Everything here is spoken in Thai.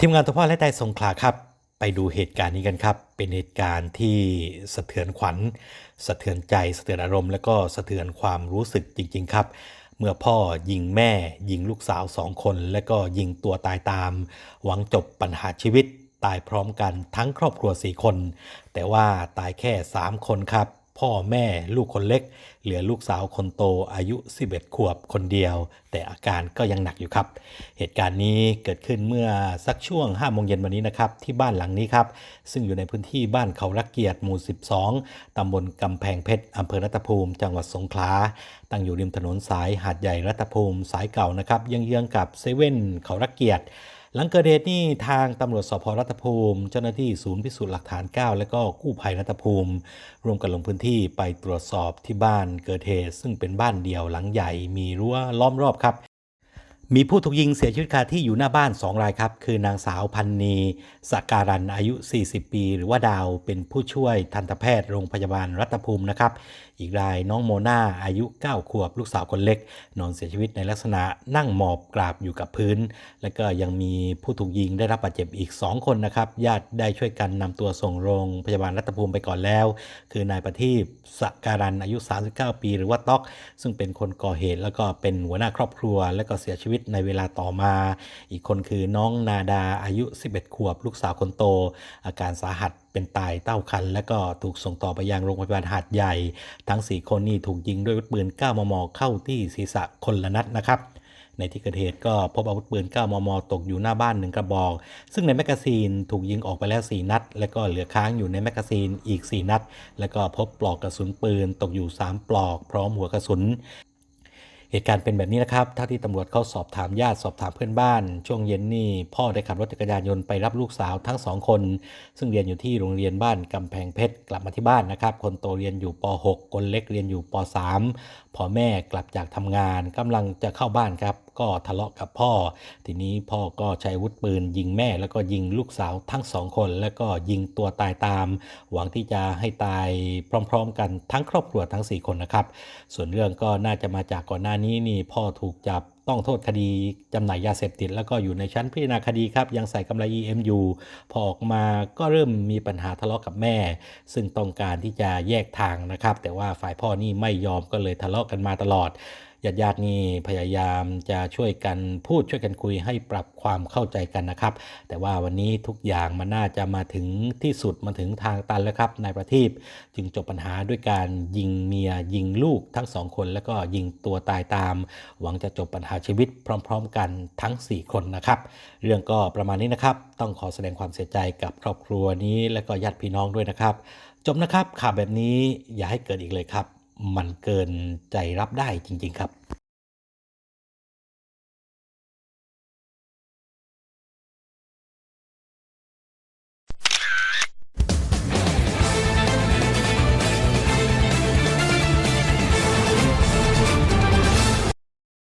ทีมงานทพ่อและไตสงขลาครับ ไปดูเหตุการณ์นี้กันครับ เป็นเหตุการณ์ที่สะเทือนขวัญ สะเทือนใจ สะเทือนอารมณ์ และก็สะเทือนความรู้สึกจริง ๆ ครับ เมื่อพ่อยิงแม่ ยิงลูกสาวสองคน และก็ยิงตัวตายตาม หวังจบปัญหาชีวิต ตายพร้อมกันทั้งครอบครัว4คน แต่ว่าตายแค่3คนครับ พ่อแม่ลูกคนเล็ก เหลือลูกสาวคนโตอายุ 11 ขวบคนเดียว แต่อาการก็ยังหนักอยู่ครับ เหตุการณ์นี้เกิดขึ้นเมื่อสักช่วง5โมงเย็นวันนี้นะครับ ที่บ้านหลังนี้ครับ ซึ่งอยู่ในพื้นที่บ้านเขารักเกียรติหมู่ 12 ตำบลกำแพงเพชรอำเภอรัตภูมิ จังหวัดสงขลาตั้งอยู่ริมถนนสายหาดใหญ่รัตภูมิสายเก่านะครับยังเยื้องกับเซเว่นเขารักเกียรติ หลังเกิดเหตุนี่ทางตำรวจสพรัตภูมิ เจ้าหน้าที่ศูนย์พิสูจน์หลักฐาน 9 และก็กู้ภัยรัตภูมิ รวมกันลงพื้นที่ไปตรวจสอบที่บ้านเกิดเหตุ ซึ่งเป็นบ้านเดี่ยวหลังใหญ่มีรั้วล้อมรอบครับ มีผู้ถูกยิงเสียชีวิตคาที่อยู่หน้าบ้าน 2 รายครับ คือนางสาวพันนีสการันอายุ 40 ปี หรือว่าดาวเป็นผู้ช่วยทันตแพทย์โรงพยาบาลรัตภูมินะครับ อีกรายน้องโมนาอายุ 9 ขวบ ลูกสาวคนเล็ก นอนเสียชีวิตในลักษณะนั่งหมอบกราบอยู่กับพื้น และก็ยังมีผู้ถูกยิงได้รับบาดเจ็บอีก 2 คนนะครับ ญาติได้ช่วยกันนำตัวส่งโรงพยาบาลรัตภูมิไปก่อนแล้ว คือนายประทีปสการันอายุ 39 ปี หรือว่าต๊อก ซึ่งเป็นคนก่อเหตุแล้วก็เป็นหัวหน้าครอบครัว และก็เสียชีวิตในเวลาต่อมา อีกคนคือน้องนาดาอายุ 11 ขวบ ลูกสาวคนโต อาการสาหัสเป็นตายเต้าคัน และก็ถูกส่งต่อไปยังโรงพยาบาลหาดใหญ่ ทั้ง 4 คนนี่ถูกยิงด้วยอาวุธปืน 9 มม เข้าที่ศีรษะคนละนัดนะครับในที่เกิดเหตุก็พบอาวุธปืน 9 มม ตกอยู่หน้าบ้านหนึ่งกระบอก ซึ่งในแมกกาซีนถูกยิงออกไปแล้ว 4 นัด และก็เหลือค้างอยู่ในแมกกาซีนอีก 4 นัด แล้วก็พบปลอกกระสุนปืนตกอยู่ 3 ปลอก พร้อมหัวกระสุน เหตุการณ์เป็นแบบนี้นะครับเท่าที่ตำรวจเขาสอบถามญาติสอบถามเพื่อนบ้าน ช่วงเย็นนี่พ่อได้ขับรถจักรยานยนต์ไปรับลูกสาวทั้งสองคน ซึ่งเรียนอยู่ที่โรงเรียนบ้านกำแพงเพชรกลับมาที่บ้านนะครับ คนโตเรียนอยู่ป .6 คนเล็กเรียนอยู่ป .3 พ่อแม่กลับจากทำงานกำลังจะเข้าบ้านครับ ก็ทะเลาะกับพ่อ ทีนี้พ่อก็ใช้วุธปืนยิงแม่แล้วก็ยิงลูกสาวทั้งสองคน แล้วก็ยิงตัวตายตาม หวังที่จะให้ตายพร้อมๆ กันทั้งครอบครัวทั้ง 4 คนนะครับ ส่วนเรื่องก็น่าจะมาจากก่อนหน้านี้นี่พ่อถูกจับต้องโทษคดีจำหน่ายยาเสพติด แล้วก็อยู่ในชั้นพิจารณาคดีครับยังใส่กำไร EM อยู่พอออกมาก็เริ่มมีปัญหาทะเลาะกับแม่ ซึ่งต้องการที่จะแยกทางนะครับ แต่ว่าฝ่ายพ่อนี่ไม่ยอมก็เลยทะเลาะกันมาตลอด ญาติญาตินี่พยายามจะช่วยกันพูดช่วยกันคุยให้ปรับความเข้าใจกันนะครับ แต่ว่าวันนี้ทุกอย่างมันน่าจะมาถึงที่สุดมาถึงทางตันแล้วครับนายประทีปจึงจบปัญหาด้วยการยิงเมียยิงลูกทั้งสองคนแล้วก็ยิงตัวตายตาม หวังจะจบปัญหาชีวิตพร้อม ๆ กันทั้ง 4 คนนะครับ เรื่องก็ประมาณนี้นะครับต้องขอแสดงความเสียใจกับครอบครัวนี้และก็ญาติพี่น้องด้วยนะครับ จบนะครับข่าวแบบนี้อย่าให้เกิดอีกเลยครับ มันเกินใจรับได้จริง ๆ ครับ